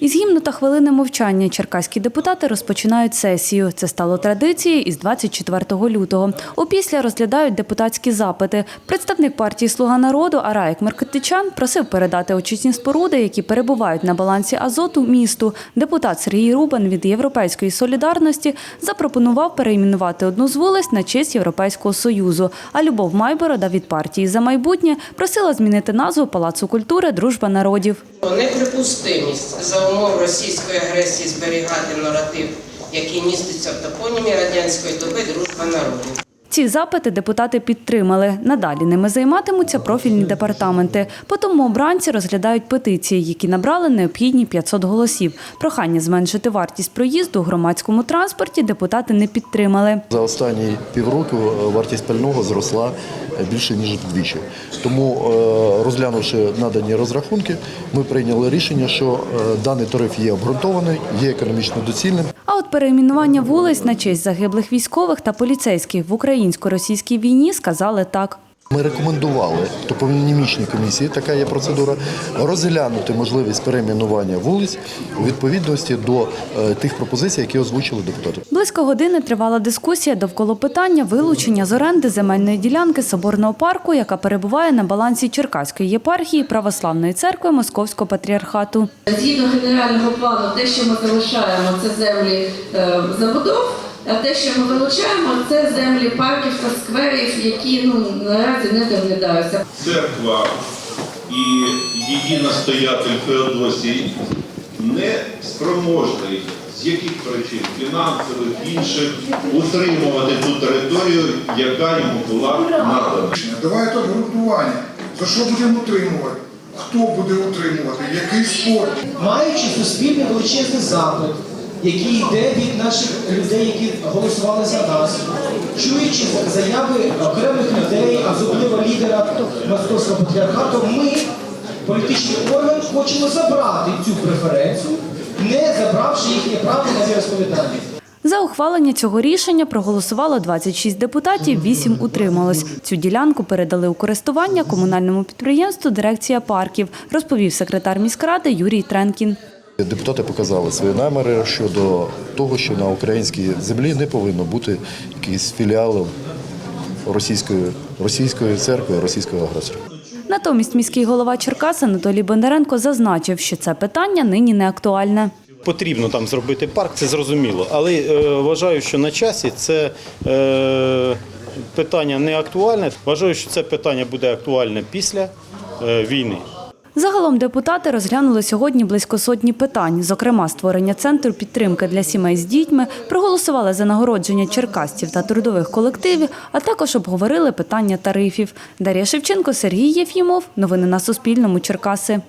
Із гімну та хвилини мовчання черкаські депутати розпочинають сесію. Це стало традицією із 24 лютого. Опісля розглядають депутатські запити. Представник партії Слуга народу Араєк Меркетичан просив передати очисні споруди, які перебувають на балансі Азоту місту. Депутат Сергій Рубан від Європейської солідарності запропонував перейменувати одну з вулиць на честь Європейського союзу. А Любов Майборода від партії за майбутнє просила змінити назву Палацу культури Дружба народів. Неприпустимість за умов російської агресії зберігати наратив, який міститься в топонімі радянської доби дружба народів. Ці запити депутати підтримали. Надалі ними займатимуться профільні департаменти. Потім обранці розглядають петиції, які набрали необхідні 500 голосів. Прохання зменшити вартість проїзду у громадському транспорті депутати не підтримали. За останні півроку е, вартість пального зросла е, більше ніж вдвічі. Тому, е, розглянувши надані розрахунки, ми прийняли рішення, що даний тариф є обґрунтований, є економічно доцільним. А от перейменування вулиць на честь загиблих військових та поліцейських в українсько-російській війні сказали так. Ми рекомендували топонімічній комісії, така є процедура, розглянути можливість перейменування вулиць у відповідності до е, тих пропозицій, які озвучили депутати. Близько години тривала дискусія довкола питання вилучення з оренди земельної ділянки Соборного парку, яка перебуває на балансі Черкаської єпархії Православної церкви Московського патріархату. Згідно генерального плану, те, що ми залишаємо, це землі е, забудов, те, що ми вилучаємо, це землі парків та скверів, які ну наразі не доглядаються. церква і її настоятель Феодосій не спроможний з яких причин фінансових інших утримувати ту територію, яка йому була надана. Давайте обґрунтування. За що будемо утримувати? Хто буде утримувати? Який спорт? маючи суспільний величезний запит, який йде від наших людей, які голосували за нас, чуючи заяви окремих людей, а особливо лідера Московського патріархату, ми, політичний орган, хочемо забрати цю преференцію, не забравши їхнє право на віросповідання. За ухвалення цього рішення проголосувало 26 депутатів, 8 утрималось. Цю ділянку передали у користування комунальному підприємству «Дирекція парків», розповів секретар міськради Юрій Тренкін. Депутати показали свої наміри щодо того, що на українській землі не повинно бути якийсь філіалом російської, російської церкви, російського агресора. Натомість міський голова Черкас Анатолій Бондаренко зазначив, що це питання нині не актуальне. Потрібно там зробити парк, це зрозуміло. Але е, вважаю, що на часі це е, питання не актуальне. Вважаю, що це питання буде актуальне після е, війни. Загалом депутати розглянули сьогодні близько сотні питань, зокрема створення центру підтримки для сімей з дітьми, проголосували за нагородження черкасців та трудових колективів, а також обговорили питання тарифів. Дар'я Шевченко, Сергій Єфімов. Новини на Суспільному. Черкаси.